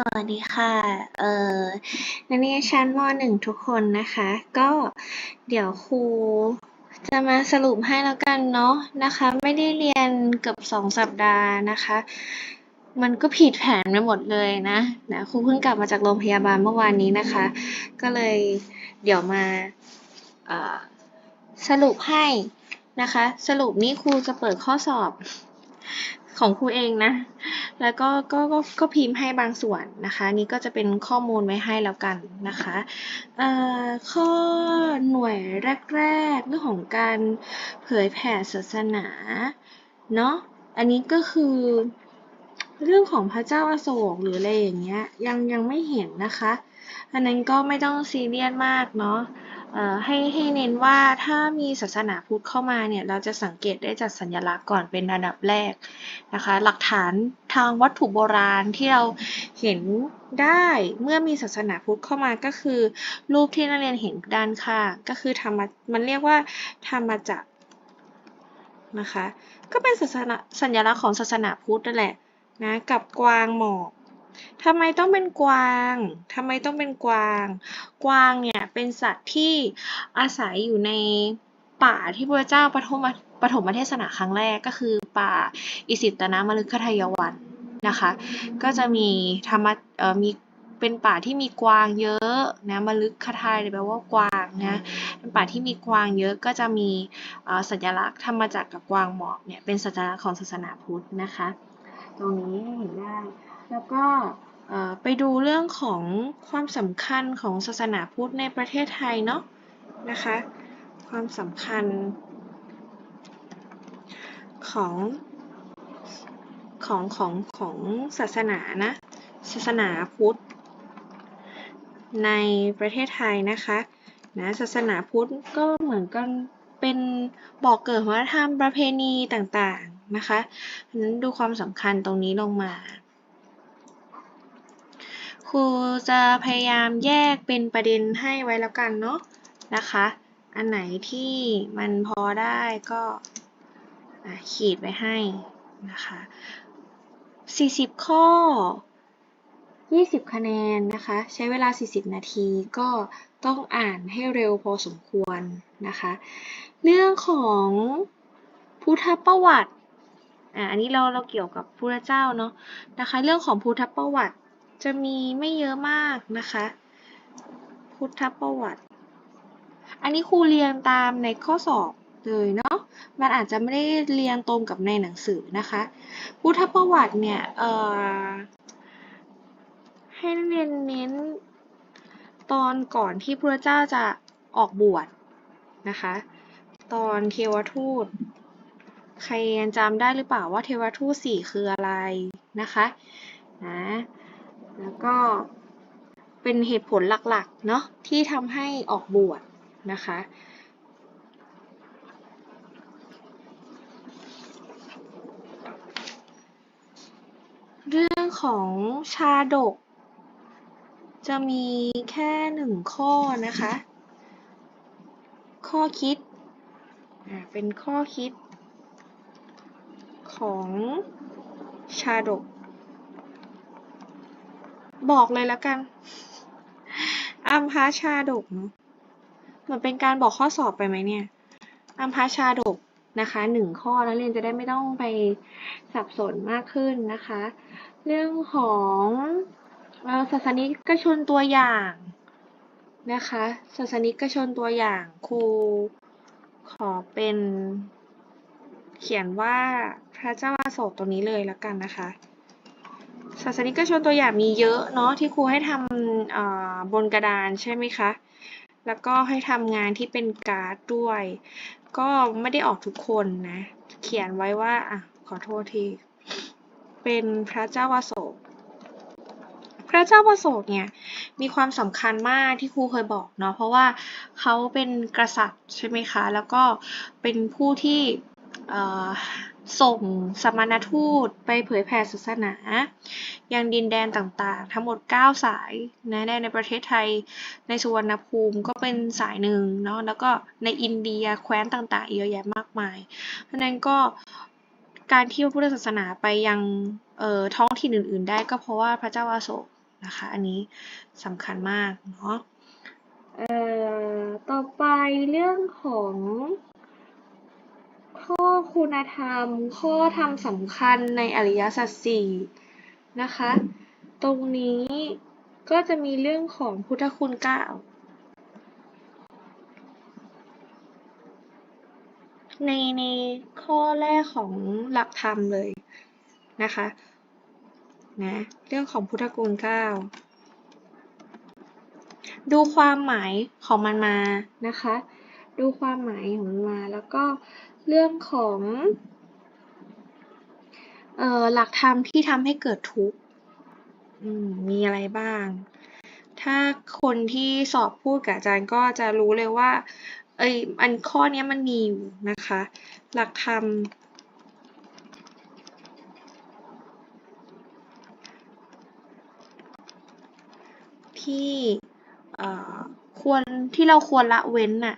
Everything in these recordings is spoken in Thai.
สวัสดีค่ะ เอ่อ นักเรียนชั้นม .1 ทุกคนนะคะ ก็เดี๋ยวครูจะมาสรุปให้แล้วกันเนาะนะคะ ไม่ได้เรียนเกือบสองสัปดาห์นะคะ มันก็ผิดแผนไปหมดเลยนะนะครูเพิ่งกลับมาจากโรงพยาบาลเมื่อวานนี้นะคะ ก็เลยเดี๋ยวมาสรุปให้นะคะ สรุปนี้ครูจะเปิดข้อสอบ ของครูเองนะ แล้วก็ก็ก็ก็พิมพ์ให้บางส่วนนะคะ นี่ก็จะเป็นข้อมูลไว้ให้แล้วกันนะคะเอ่อข้อหน่วยแรก ๆ เรื่องของการเผยแผ่ศาสนาเนาะอันนี้ก็คือเรื่องของพระเจ้าอาโศกหรืออะไรอย่างเงี้ยยังยังไม่เห็นนะคะ อันนั้นก็ไม่ต้องซีเรียสมากเนาะ ให้ให้เน้นว่าถ้ามีศาสนาพุทธเข้ามาเนี่ย เราจะสังเกตได้จากสัญลักษณ์ก่อนเป็นระดับแรกนะคะ หลักฐานทางวัตถุโบราณที่เราเห็นได้เมื่อมีศาสนาพุทธเข้ามาก็คือ รูปที่นักเรียนเห็นด้านข้างก็คือธรรมมันเรียกว่าธรรมจักรนะคะ ก็เป็นศาสนาสัญลักษณ์ของศาสนาพุทธนั่นแหละนะกับกวางหมอก ทำไมต้องเป็นกวางทำไมต้องเป็นกวาง กวางเนี่ยเป็นสัตว์ที่อาศัยอยู่ในป่าที่พระเจ้าปฐมปฐมเทศนาครั้งแรกก็คือป่าอิสิตนามฤคทายวันนะคะ ก็จะมีธรรมเอ่อมีเป็นป่าที่มีกวางเยอะนะมฤคทายแปลว่ากวางนะเป็นป่าที่มีกวางเยอะก็จะมีสัญลักษณ์ธรรมจักรกับกวางหมอกเนี่ยเป็นสัญลักษณ์ของศาสนาพุทธนะคะ ตรงนี้เห็นได้ แล้วก็ไปดูเรื่องของความสำคัญของศาสนาพุทธในประเทศไทยเนาะนะคะ ความสำคัญของของของของศาสนานะศาสนาพุทธในประเทศไทยนะคะนะศาสนาพุทธก็เหมือนกันเป็นบอกเกิดวัฒนธรรมประเพณีต่าง นะคะนั้นดูความสำคัญตรงนี้ลงมา ครูจะพยายามแยกเป็นประเด็นให้ไว้แล้วกันเนาะนะคะ อันไหนที่มันพอได้ก็ขีดไว้ให้นะคะ 40 ข้อ 20 คะแนนนะคะ ใช้เวลา 40 นาทีก็ต้องอ่านให้เร็วพอสมควรนะคะ เรื่องของพุทธประวัติ อ่าอันนี้เราเราเกี่ยวกับพระเจ้าเนาะนะคะ เรื่องของพุทธประวัติจะมีไม่เยอะมากนะคะ พุทธประวัติ อันนี้ครูเรียงตามในข้อสอบเลยเนาะมันอาจจะไม่ได้เรียงตรงกับในหนังสือนะคะ พุทธประวัติเนี่ยเอ่อให้เรียนเน้นตอนก่อนที่พระเจ้าจะออกบวชนะคะ ตอนเทวทูต ใครยังจำได้หรือเปล่าว่าเทวทูตสี่คืออะไรนะคะนะแล้วก็เป็นเหตุผลหลักๆเนาะที่ทำให้ออกบวชนะคะเรื่องของชาดก จะมีแค่หนึ่งข้อนะคะ ข้อคิด เป็นข้อคิด ของชาดก บอกเลยแล้วกัน อัมพาชาดกเนาะเหมือนเป็นการบอกข้อสอบไปไหมเนี่ย อัมพาชาดกนะคะหนึ่งข้อนักเรียนจะได้ไม่ต้องไปสับสนมากขึ้นนะคะ เรื่องของศาสนิกชนตัวอย่างนะคะศาสนิกชนตัวอย่างครูขอเป็นเขียนว่า พระเจ้าอาโศกตัวนี้เลยล้วกันนะคะศาสนิกชนตัวอย่างมีเยอะเนาะที่ครูให้ทำบนกระดานใช่ไหมคะ แล้วก็ให้ทำงานที่เป็นการ์ดด้วย ก็ไม่ได้ออกทุกคนนะ เขียนไว้ว่าอะขอโทษที เป็นพระเจ้าวโสกพระเจ้าวโสกเนี่ยมีความสำคัญมากที่ครูเคยบอกเนาะเพราะว่าเขาเป็นกษัตริย์ใช่ไหมคะ แล้วก็เป็นผู้ที่ ส่งสมณทูตไปเผยแผ่ศาสนา ยังดินแดนต่างๆ ทั้งหมด 9 สายนะในประเทศไทยในสุวรรณภูมิก็เป็นสายหนึ่งเนาะแล้วก็ในอินเดียแคว้นต่างๆ เยอะแยะมากมาย เพราะนั้นก็การที่พระพุทธศาสนาไปยังท้องถิ่นอื่น ๆ ได้ก็เพราะว่าพระเจ้าอาโศกนะคะ อันนี้สำคัญมากเนาะเอ่อต่อไปเรื่องของ ข้อคุณธรรม ข้อธรรมสำคัญในอริยสัจสี่นะคะ ตรงนี้ก็จะมีเรื่องของพุทธคุณเก้าในในข้อแรกของหลักธรรมเลยนะคะนะเรื่องของพุทธคุณเก้าดูความหมายของมันมานะคะ ดูความหมายของมันมา แล้วก็ เรื่องของออหลักธรรมที่ทำให้เกิดทุกข์มีอะไรบ้าง ถ้าคนที่สอบพูดกับอาจารย์ก็จะรู้เลยว่า เอ้ยอันข้อนี้มันมีอยู่นะคะ หลักธรรมที่ควรที่เราควรละเว้นน่ะ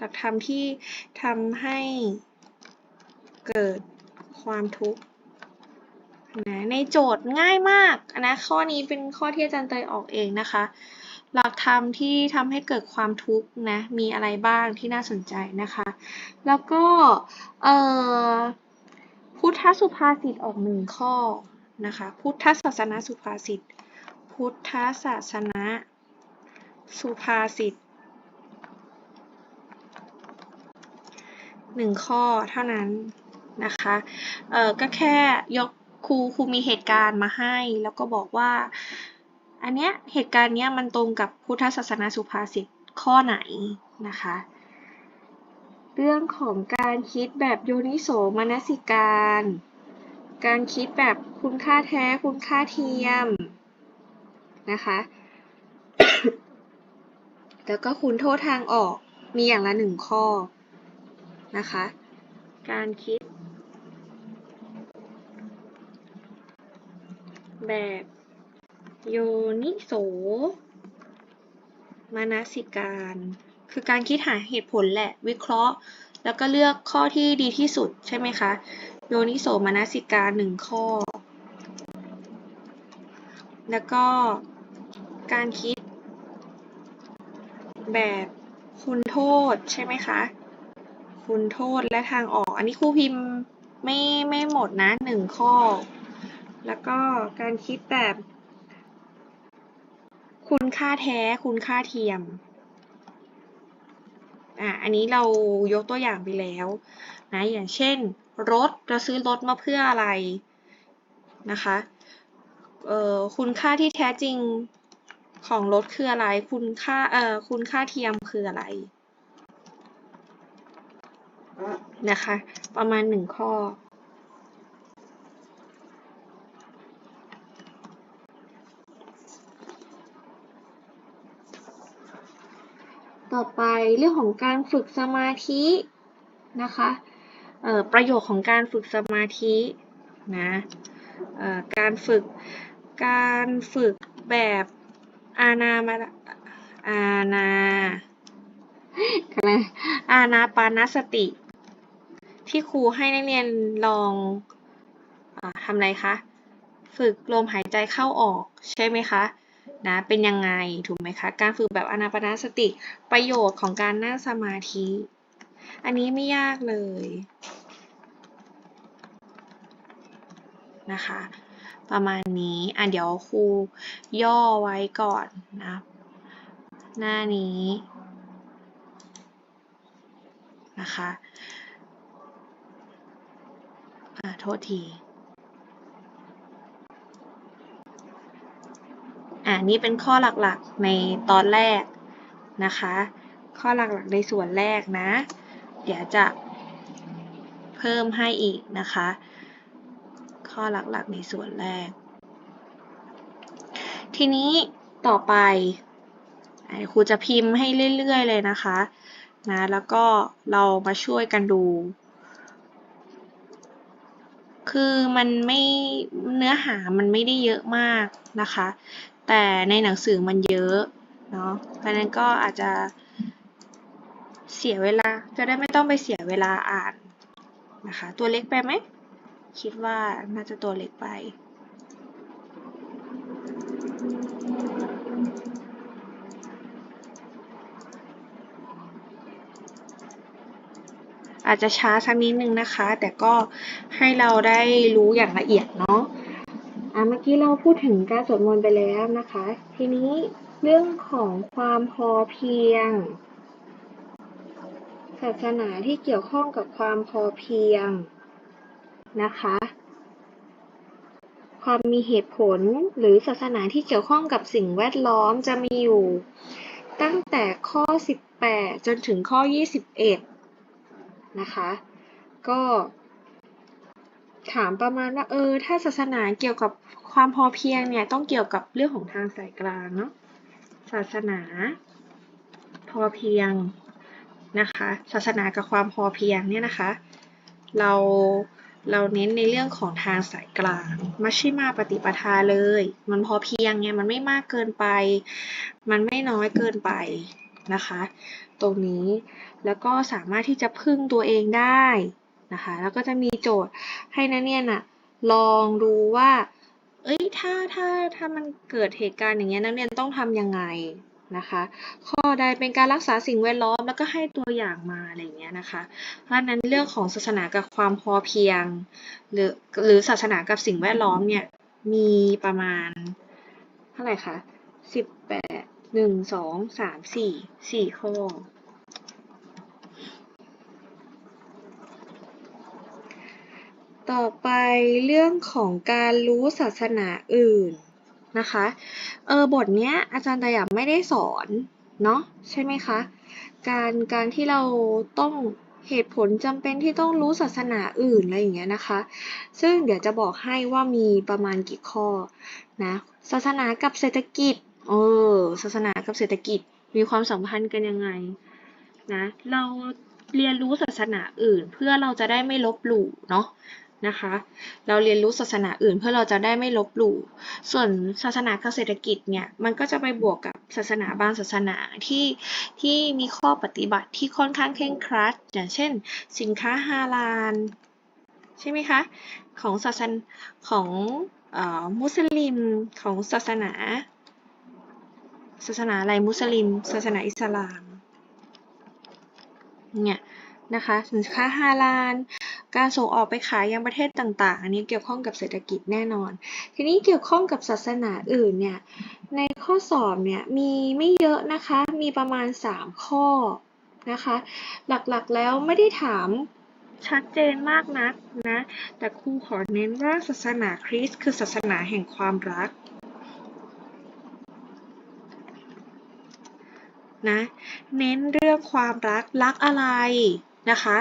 หลักธรรมที่ทำให้เกิดความทุกข์นะในโจทย์ง่ายมากนะข้อนี้เป็นข้อที่อาจารย์เตยออกเองนะคะ หลักธรรมที่ทำให้เกิดความทุกข์นะมีอะไรบ้างที่น่าสนใจนะคะ แล้วก็พุทธสุภาษิตออกหนึ่งข้อนะคะ พุทธศาสนาสุภาษิต พุทธศาสนาสุภาษิต หนึ่งข้อเท่านั้นนะคะ เออก็แค่ยกครูครูมีเหตุการณ์มาให้ แล้วก็บอกว่า อันเนี้ยเหตุการณ์เนี้ยมันตรงกับพุทธศาสนาสุภาษิตข้อไหนนะคะ เรื่องของการคิดแบบโยนิโสมนสิการ การคิดแบบคุณค่าแท้คุณค่าเทียมนะคะ แล้วก็คุณโทษทางออกมีอย่างละหนึ่งข้อ นะคะ การคิด แบบโยนิโสมานสิการ คือการคิดหาเหตุผลแหละวิเคราะห์ แล้วก็เลือกข้อที่ดีที่สุดใช่ไหมคะ โยนิโสมานสิการหนึ่งข้อ แล้วก็การคิดแบบคุณโทษใช่ไหมคะ คุณโทษและทางออก อันนี้ครูพิมพ์ไม่ไม่หมดนะหนึ่งข้อ แล้วก็การคิดแบบคุณค่าแท้คุณค่าเทียมอะอันนี้เรายกตัวอย่างไปแล้วนะอย่างเช่น รถเราซื้อรถมาเพื่ออะไรนะคะเอ่อคุณค่าที่แท้จริงของรถคืออะไร คุณค่าเอ่อคุณค่าเทียมคืออะไร นะคะ ประมาณหนึ่งข้อ ต่อไปเรื่องของการฝึกสมาธินะคะประโยชน์ของการฝึกสมาธินะการฝึกการฝึกแบบอาณามาอาณาอะไรอาณาปานสติ ที่ครูให้นักเรียนลองอทำอะไรคะ ฝึกลมหายใจเข้าออกใช่ไหมคะนะเป็นยังไงถูกไหมคะ การฝึกแบบอนาปนาสติประโยชน์ของการนั่งสมาธิ อันนี้ไม่ยากเลยนะคะประมาณนี้อะเดี๋ยวครูย่อไว้ก่อนนะ หน้านี้นะคะ อะโทษที อะนี่เป็นข้อหลักๆในตอนแรกนะคะ ข้อหลักๆในส่วนแรกนะ เดี๋ยวจะเพิ่มให้อีกนะคะ ข้อหลักๆในส่วนแรก ทีนี้ต่อไปครูจะพิมพ์ให้เรื่อยๆเลยนะคะนะแล้วก็เรามาช่วยกันดู คือมันไม่เนื้อหามันไม่ได้เยอะมากนะคะ แต่ในหนังสือมันเยอะเนาะเพราะนั้นก็อาจจะเสียเวลา จะได้ไม่ต้องไปเสียเวลาอ่านนะคะ ตัวเล็กไปไหม คิดว่าน่าจะตัวเล็กไป อาจจะช้าสักนิดนึงนะคะ แต่ก็ให้เราได้รู้อย่างละเอียดเนาะอะเมื่อกี้เราพูดถึงการสวดมนต์ไปแล้วนะคะ ทีนี้เรื่องของความพอเพียง ศาสนาที่เกี่ยวข้องกับความพอเพียงนะคะ ความมีเหตุผลหรือศาสนาที่เกี่ยวข้องกับสิ่งแวดล้อมจะมีอยู่ ตั้งแต่ข้อ 18 จนถึงข้อ 21 นะคะ ก็ถามประมาณว่าเออถ้าศาสนาเกี่ยวกับความพอเพียงเนี่ยต้องเกี่ยวกับเรื่องของทางสายกลางเนาะศาสนาพอเพียงนะคะศาสนากับความพอเพียงเนี่ยนะคะ เราเราเน้นในเรื่องของทางสายกลางมัชชิมาปฏิปทาเลย มันพอเพียงไงมันไม่มากเกินไป มันไม่น้อยเกินไปนะคะ ตรงนี้ แล้วก็สามารถที่จะพึ่งตัวเองได้นะคะ แล้วก็จะมีโจทย์ให้นักเรียนอะลองดูว่า เอ้ย ถ้า ถ้า ถ้ามันเกิดเหตุการณ์อย่างเงี้ย นักเรียนต้องทำยังไงนะคะ ข้อใดเป็นการรักษาสิ่งแวดล้อม แล้วก็ให้ตัวอย่างมาอะไรเงี้ยนะคะ เพราะฉะนั้นเรื่องของศาสนากับความพอเพียง หรือ หรือศาสนากับสิ่งแวดล้อมเนี่ย มีประมาณ เท่าไหร่คะสิบแปด หนึ่งสองสามสี่สี่ข้อต่อไปเรื่องของการรู้ศาสนาอื่นนะคะ เออบทเนี้ยอาจารย์ตายากไม่ได้สอนเนาะใช่ไหมคะ การการที่เราต้องเหตุผลจำเป็นที่ต้องรู้ศาสนาอื่นอะไรอย่างเงี้ยนะคะ ซึ่งเดี๋ยวจะบอกให้ว่ามีประมาณกี่ข้อนะ ศาสนากับเศรษฐกิจ เออ ศาสนากับเศรษฐกิจมีความสัมพันธ์กันยังไงนะ เราเรียนรู้ศาสนาอื่น เพื่อเราจะได้ไม่ลบหลู่เนาะนะคะ เราเรียนรู้ศาสนาอื่น เพื่อเราจะได้ไม่ลบหลู่ ส่วนศาสนากับเศรษฐกิจเนี่ยมันก็จะไปบวกกับศาสนาบางศาสนาที่ที่มีข้อปฏิบัติที่ค่อนข้างเคร่งครัด อย่างเช่น สินค้าฮาลาลใช่ไหมคะ ของศาสนาของอมุสลิมของศาสนา ศาสนาอะไรมุสลิม ศาสนาอิสลาม เนี่ยนะคะสินค้าฮาลาล การส่งออกไปขายยังประเทศต่าง ๆ อันนี้เกี่ยวข้องกับเศรษฐกิจแน่นอน ทีนี้เกี่ยวข้องกับศาสนาอื่นเนี่ย ในข้อสอบเนี่ยมีไม่เยอะนะคะ มีประมาณ 3 ข้อนะคะ หลักๆแล้วไม่ได้ถามชัดเจนมากนักนะ แต่ครูขอเน้นว่าศาสนาคริสต์คือศาสนาแห่งความรัก นะ เน้นเรื่องความรัก รักอะไรนะคะ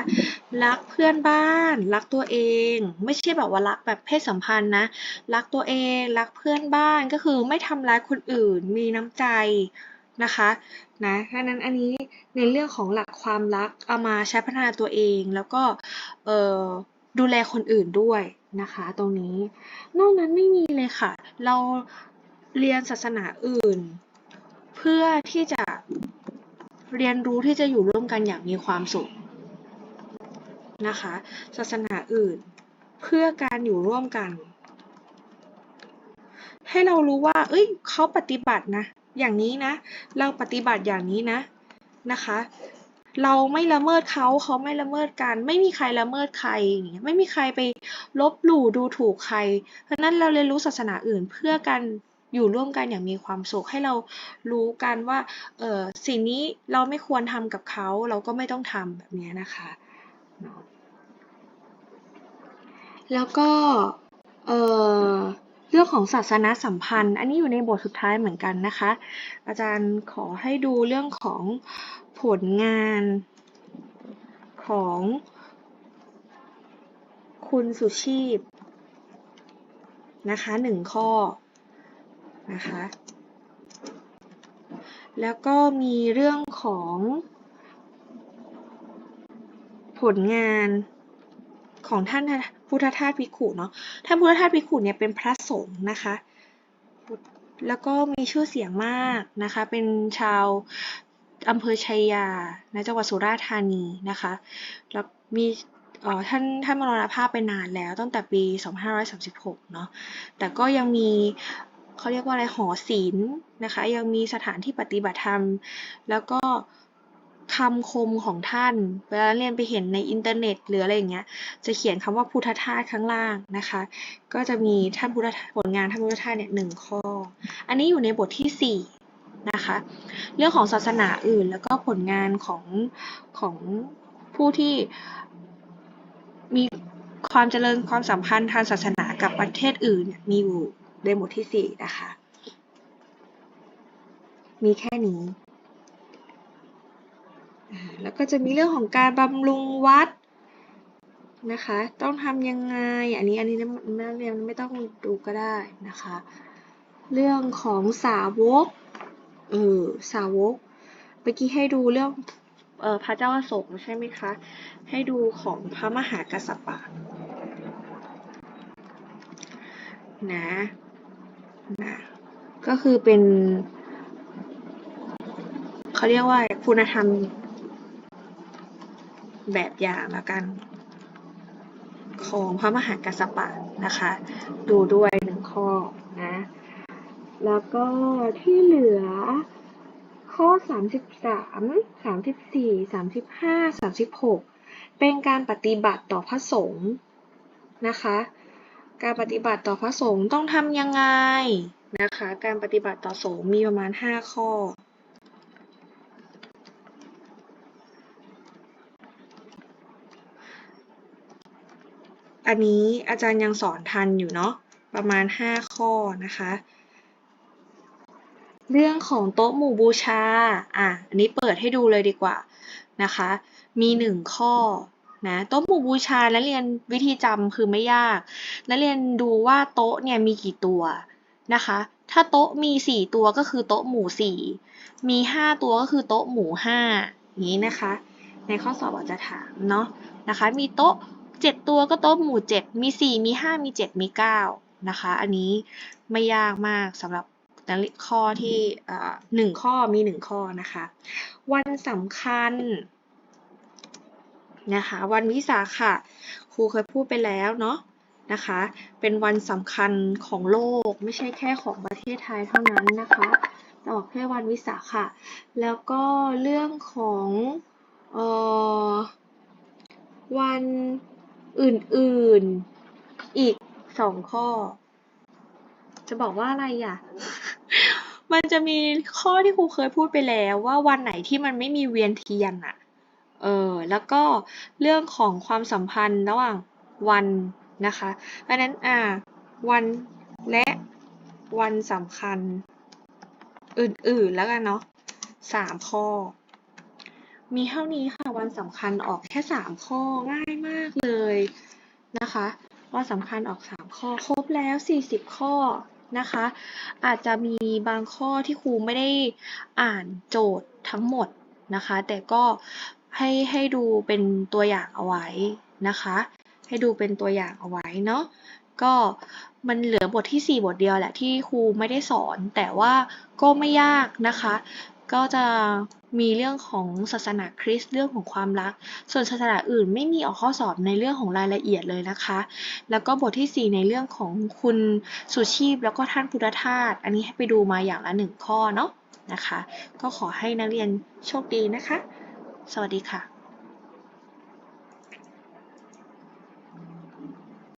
รักเพื่อนบ้าน รักตัวเอง ไม่ใช่แบบว่ารักแบบเพศสัมพันธ์นะ รักตัวเอง รักเพื่อนบ้าน ก็คือไม่ทำร้ายคนอื่น มีน้ำใจนะคะนะดังนั้นอันนี้ในเรื่องของหลักความรักเอามาใช้พัฒนาตัวเอง แล้วก็ดูแลคนอื่นด้วยนะคะ ตรงนี้ นอกนั้นไม่มีเลยค่ะ เราเรียนศาสนาอื่น เพื่อที่จะเรียนรู้ที่จะอยู่ร่วมกันอย่างมีความสุขนะคะ ศาสนาอื่นเพื่อการอยู่ร่วมกัน ให้เรารู้ว่า เอ้ยเขาปฏิบัตินะ อย่างนี้นะ เราปฏิบัติอย่างนี้นะนะคะ เราไม่ละเมิดเขาเขาไม่ละเมิดกัน ไม่มีใครละเมิดใครอย่างเงี้ยไม่มีใครไปลบหลู่ดูถูกใคร เพราะนั้นเราเรียนรู้ศาสนาอื่นเพื่อการ อยู่ร่วมกันอย่างมีความสุขให้เรารู้กันว่าเออสิ่งนี้เราไม่ควรทำกับเขาเราก็ไม่ต้องทำแบบนี้นะคะแล้วก็เเรื่องของศาสนาสัมพันธ์ อันนี้อยู่ในบทสุดท้ายเหมือนกันนะคะ อาจารย์ขอให้ดูเรื่องของผลงานของคุณสุชีพนะคะหนึ่งข้อ นะคะ แล้วก็มีเรื่องของผลงานของท่านพุทธทาสภิขุเนาะ ท่านพุทธทาสภิขุเนี่ยเป็นพระสงฆ์นะคะ แล้วก็มีชื่อเสียงมากนะคะ เป็นชาวอำเภอชัยยาในจังหวัดสุราษฎร์ธานีนะคะ แล้วมีท่านท่านมรณภาพไปนานแล้วตั้งแต่ปี 2536 เนาะ แต่ก็ยังมี เขาเรียกว่าอะไรหอศิลป์นะคะ ยังมีสถานที่ปฏิบัติธรรม แล้วก็คำคมของท่าน เวลาเรียนไปเห็นในอินเทอร์เน็ตหรืออะไรอย่างเงี้ย จะเขียนคำว่าพุทธทาสข้างล่างนะคะ ก็จะมีท่านพุทธผลงานท่านพุทธทาสเนี่ยหนึ่งข้อ อันนี้อยู่ในบทที่สี่นะคะ เรื่องของศาสนาอื่นแล้วก็ผลงานของของผู้ที่มีความเจริญความสัมพันธ์ทางศาสนากับประเทศอื่นเนี่ย มีอยู่ในบทที่สี่นะคะ มีแค่นี้ แล้วก็จะมีเรื่องของการบำรุงวัดนะคะ ต้องทำยังไง อันนี้อันนี้นักเรียนไม่ต้องดูก็ได้นะคะ เรื่องของสาวก เออ สาวก เมื่อกี้ให้ดูเรื่องเออพระเจ้าอโศกใช่ไหมคะ ให้ดูของพระมหากัสสปะนะ ก็คือเป็นเขาเรียกว่าคุณธรรมแบบอย่างแล้วกัน ของพระมหากัสสปะนะคะ ดูด้วยหนึ่งข้อนะ แล้วก็ที่เหลือข้อ 33 34 35 36 เป็นการปฏิบัติต่อพระสงฆ์นะคะ การปฏิบัติต่อพระสงฆ์ต้องทำยังไงนะคะ การปฏิบัติต่อสงฆ์มีประมาณ 5 ข้อ อันนี้อาจารย์ยังสอนทันอยู่เนาะประมาณ 5 ข้อนะคะ เรื่องของโต๊ะหมู่บูชา อะ อันนี้เปิดให้ดูเลยดีกว่านะคะ มีหนึ่งข้อ นะโต๊ะหมู่บูชานักเรียนวิธีจำคือไม่ยากนักเรียนดูว่าโต๊ะเนี่ยมีกี่ตัวนะคะ ถ้าโต๊ะมีสี่ตัวก็คือโต๊ะหมู่สี่มีห้าตัวก็คือโต๊ะหมู่ห้าอย่างนี้นะคะ ในข้อสอบอาจจะถามเนาะนะคะ มีโต๊ะเจ็ดตัวก็โต๊ะหมู่เจ็ดมีสี่มีห้ามีเจ็ดมีเก้านะคะ อันนี้ไม่ยากมากสำหรับข้อที่หนึ่งข้อมีหนึ่งข้อนะคะ วันสำคัญ นะคะ วันวิสาขะครูเคยพูดไปแล้วเนาะนะคะ เป็นวันสำคัญของโลกไม่ใช่แค่ของประเทศไทยเท่านั้นนะคะแต่ออกแค่วันวิสาขะแล้วก็เรื่องของเอ่อวันอื่นๆอีกสองข้อ จะบอกว่าอะไรอะ มันจะมีข้อที่ครูเคยพูดไปแล้วว่าวันไหนที่มันไม่มีเวียนเทียนอะ เออแล้วก็เรื่องของความสัมพันธ์ระหว่างวันนะคะเพราะนั้นอ่าวันและวันสำคัญ อื่นๆแล้วกันเนาะสามข้อ มีเท่านี้ค่ะวันสำคัญออกแค่สามข้อง่ายมากเลยนะคะวันสำคัญออกสามข้อ ครบแล้วสี่สิบข้อนะคะ อาจจะมีบางข้อที่ครูไม่ได้อ่านโจทย์ทั้งหมดนะคะ แต่ก็ ให้ให้ดูเป็นตัวอย่างเอาไว้นะคะ ให้ดูเป็นตัวอย่างเอาไว้เนาะก็มันเหลือบทที่ 4 บทเดียวแหละที่ครูไม่ได้สอน แต่ว่าก็ไม่ยากนะคะ ก็จะมีเรื่องของศาสนาคริสต์เรื่องของความรัก ส่วนศาสนาอื่นไม่มีออกข้อสอบในเรื่องของรายละเอียดเลยนะคะ แล้วก็บทที่ 4 ในเรื่องของคุณสุชีพแล้วก็ท่านพุทธทาสอันนี้ให้ไปดูมาอย่างละหนึ่งข้อเนาะนะคะ ก็ขอให้นักเรียนโชคดีนะคะ สวัสดีค่ะ